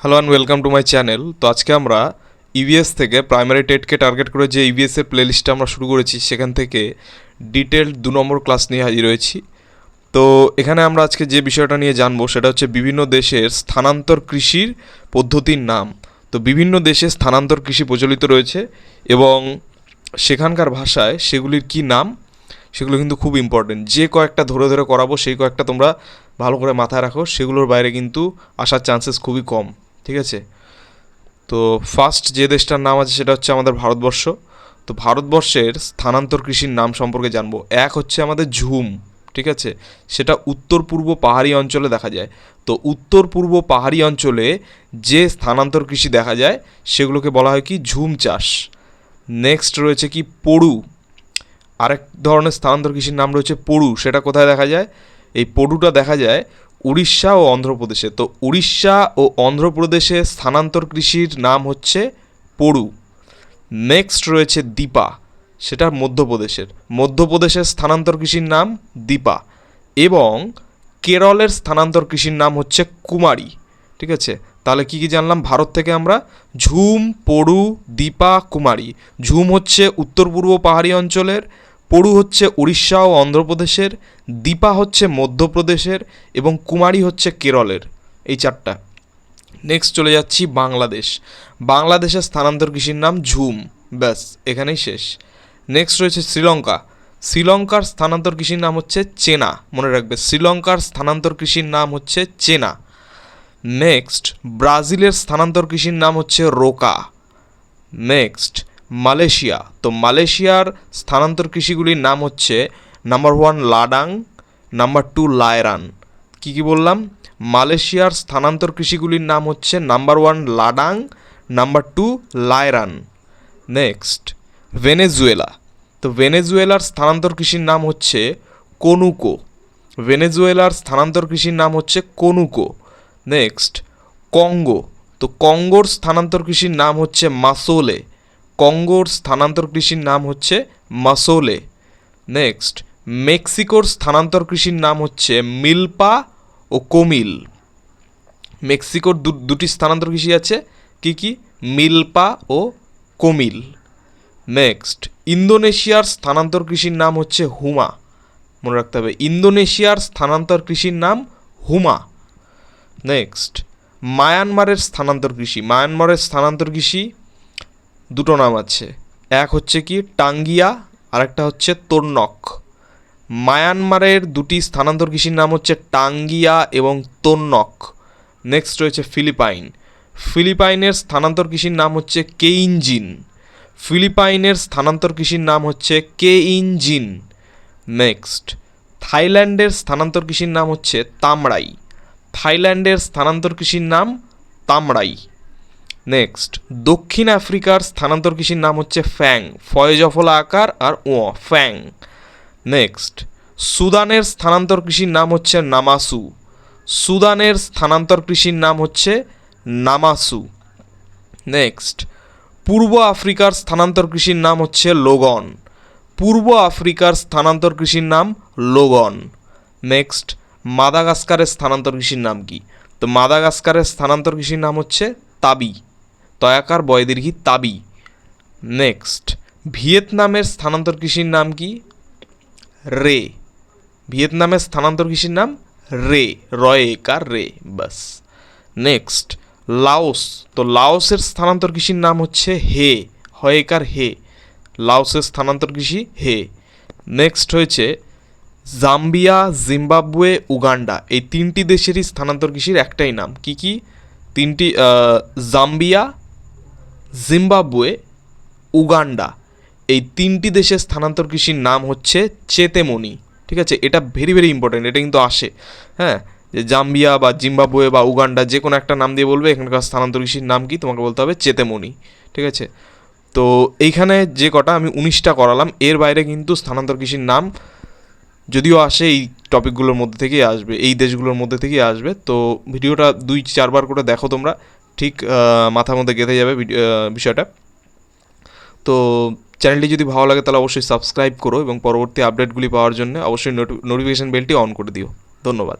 Hello and welcome to my channel তো আজকে আমরা ইভিএস থেকে প্রাইমারি টেটকে টার্গেট করে যে ইভিএসের প্লেলিস্টটা আমরা শুরু করেছি, সেখান থেকে ডিটেলড দু নম্বর ক্লাস নিয়ে হাজির হয়েছি। তো এখানে আমরা আজকে যে বিষয়টা নিয়ে জানব, সেটা হচ্ছে বিভিন্ন দেশের স্থানান্তর কৃষির পদ্ধতির নাম। তো বিভিন্ন দেশে স্থানান্তর কৃষি প্রচলিত রয়েছে এবং সেখানকার ভাষায় সেগুলির কি নাম, সেগুলো কিন্তু খুব ইম্পর্টেন্ট যে কয়েকটা ধরে ধরে করাবো, সেই কয়েকটা তোমরা ভালো করে মাথায় রাখো, সেগুলোর বাইরে কিন্তু আসার চান্সেস খুবই কম। ঠিক আছে? তো ফার্স্ট যে দেশটার নাম আছে সেটা হচ্ছে আমাদের ভারতবর্ষ। তো ভারতবর্ষের স্থানান্তর কৃষির নাম সম্পর্কে জানব। এক হচ্ছে আমাদের ঝুম, ঠিক আছে? সেটা উত্তর পূর্ব পাহাড়ি অঞ্চলে দেখা যায়। তো উত্তর পূর্ব পাহাড়ি অঞ্চলে যে স্থানান্তর কৃষি দেখা যায়, সেগুলোকে বলা হয় কি? ঝুম চাষ। নেক্সট রয়েছে কি? পড়ু। আরেক ধরনের স্থানান্তর কৃষির নাম রয়েছে পড়ু। সেটা কোথায় দেখা যায়? এই পড়ুটা দেখা যায় উড়িষ্যা ও অন্ধ্রপ্রদেশে। তো উড়িষ্যা ও অন্ধ্রপ্রদেশে স্থানান্তর কৃষির নাম হচ্ছে পড়ু। নেক্সট রয়েছে দীপা, সেটা মধ্যপ্রদেশের। মধ্যপ্রদেশের স্থানান্তর কৃষির নাম দীপা এবং কেরলের স্থানান্তর কৃষির নাম হচ্ছে কুমারী। ঠিক আছে? তাহলে কি কি জানলাম? ভারত থেকে আমরা ঝুম, পড়ু, দীপা, কুমারী। ঝুম হচ্ছে উত্তর পূর্ব পাহাড়ি অঞ্চলের পড়ু হচ্ছে উড়িষ্যা ও অন্ধ্রপ্রদেশের, দীপা হচ্ছে মধ্যপ্রদেশের এবং কুমারী হচ্ছে কেরলের। এই চারটা। নেক্সট চলে যাচ্ছি বাংলাদেশ। বাংলাদেশের স্থানান্তর কৃষির নাম ঝুম। ব্যাস, এখানেই শেষ। নেক্সট রয়েছে শ্রীলঙ্কা। শ্রীলঙ্কার স্থানান্তর কৃষির নাম হচ্ছে চেনা। মনে রাখবে, শ্রীলঙ্কার স্থানান্তর কৃষির নাম হচ্ছে চেনা। নেক্সট ব্রাজিলের স্থানান্তর কৃষির নাম হচ্ছে রোকা। Next Malaysia. তো মালয়েশিয়ার স্থানান্তর কৃষিগুলির নাম হচ্ছে নাম্বার ওয়ান লাডাং নাম্বার টু লায়রান। কী কী বললাম? মালয়েশিয়ার স্থানান্তর কৃষিগুলির নাম হচ্ছে নাম্বার ওয়ান লাডাং নাম্বার টু লায়রান। Next Venezuela. তো ভেনেজুয়েলার স্থানান্তর কৃষির নাম হচ্ছে কনুকো। ভেনেজুয়েলার স্থানান্তর কৃষির নাম হচ্ছে কনুকো। Next Congo. তো কঙ্গোর স্থানান্তর কৃষির নাম হচ্ছে মাসোলে। কঙ্গোর স্থানান্তর কৃষির নাম হচ্ছে মাসোলে। নেক্সট মেক্সিকোর স্থানান্তর কৃষির নাম হচ্ছে মিলপা ও কোমিল। মেক্সিকোর দুটি স্থানান্তর কৃষি আছে, কি কি? মিলপা ও কোমিল। নেক্সট ইন্দোনেশিয়ার স্থানান্তর কৃষির নাম হচ্ছে হুমা। মনে রাখতে হবে, ইন্দোনেশিয়ার স্থানান্তর কৃষির নাম হুমা। নেক্সট মায়ানমারের স্থানান্তর কৃষি। মায়ানমারের স্থানান্তর কৃষি দুটো নাম আছে। এক হচ্ছে কি টাঙ্গিয়া, আরেকটা হচ্ছে তোর্নক মায়ানমারের দুটি স্থানান্তর কৃষির নাম হচ্ছে টাঙ্গিয়া এবং তোর্নক নেক্সট রয়েছে ফিলিপাইন। ফিলিপাইনের স্থানান্তর কৃষির নাম হচ্ছে কেইনজিন। ফিলিপাইনের স্থানান্তর কৃষির নাম হচ্ছে কেইনজিন। নেক্সট থাইল্যান্ডের স্থানান্তর কৃষির নাম হচ্ছে তামড়াই। থাইল্যান্ডের স্থানান্তর কৃষির নাম তামড়াই। নেক্সট দক্ষিণ আফ্রিকার স্থানান্তর কৃষির নাম হচ্ছে ফ্যাং ফয়জফলা আকার আর ও, ফ্যাং। নেক্সট সুদানের স্থানান্তর কৃষির নাম হচ্ছে নামাসু। সুদানের স্থানান্তর কৃষির নাম হচ্ছে নামাসু। নেক্সট পূর্ব আফ্রিকার স্থানান্তর কৃষির নাম হচ্ছে লোগন। পূর্ব আফ্রিকার স্থানান্তর কৃষির নাম লোগন। নেক্সট মাদাগাস্কারের স্থানান্তর কৃষির নাম কি? তো মাদাগাস্কারের স্থানান্তর কৃষির নাম হচ্ছে তাবি। তয়াকার বয়দীর্ঘি তাবি। নেক্সট, ভিয়েতনামের স্থানান্তর কৃষির নাম কি? রে। ভিয়েতনামের স্থানান্তর কৃষির নাম রে, রয়ে কার রে, বাস। Next, Laos. তো লাওসের স্থানান্তর কৃষির নাম হচ্ছে হে হয়েকার হে। লাওসের স্থানান্তর কৃষি হে। নেক্সট হয়েছে, জাম্বিয়া, জিম্বাবুয়ে, উগান্ডা। এই তিনটি দেশেরই স্থানান্তর কৃষির একটাই নাম। কি কি? তিনটি জাম্বিয়া জিম্বাবুয়ে, উগান্ডা। এই তিনটি দেশের স্থানান্তর কৃষির নাম হচ্ছে চেতেমনি। ঠিক আছে? এটা ভেরি ভেরি ইম্পর্টেন্ট এটা কিন্তু আসে। হ্যাঁ? যে জাম্বিয়া বা জিম্বাবুয়ে বা উগান্ডা যে কোনো একটা নাম দিয়ে বলবে, এখানকার স্থানান্তর কৃষির নাম কি? তোমাকে বলতে হবে চেতেমনি। ঠিক আছে? তো এইখানে যে কটা আমি উনিশটা করালাম, এর বাইরে কিন্তু স্থানান্তর কৃষির নাম যদিও আসে, এই টপিকগুলোর মধ্যে থেকেই আসবে, এই দেশগুলোর মধ্যে থেকেই আসবে। তো ভিডিওটা দুই, চারবার করে দেখো তোমরা। ঠিক মাথার মধ্যে গেঁথে যাবে বিষয়টা। তো চ্যানেলটি যদি ভালো লাগে তাহলে অবশ্যই সাবস্ক্রাইব করো এবং পরবর্তী আপডেটগুলি পাওয়ার জন্য অবশ্যই নোটিফিকেশান বেলটি অন করে দিও। ধন্যবাদ।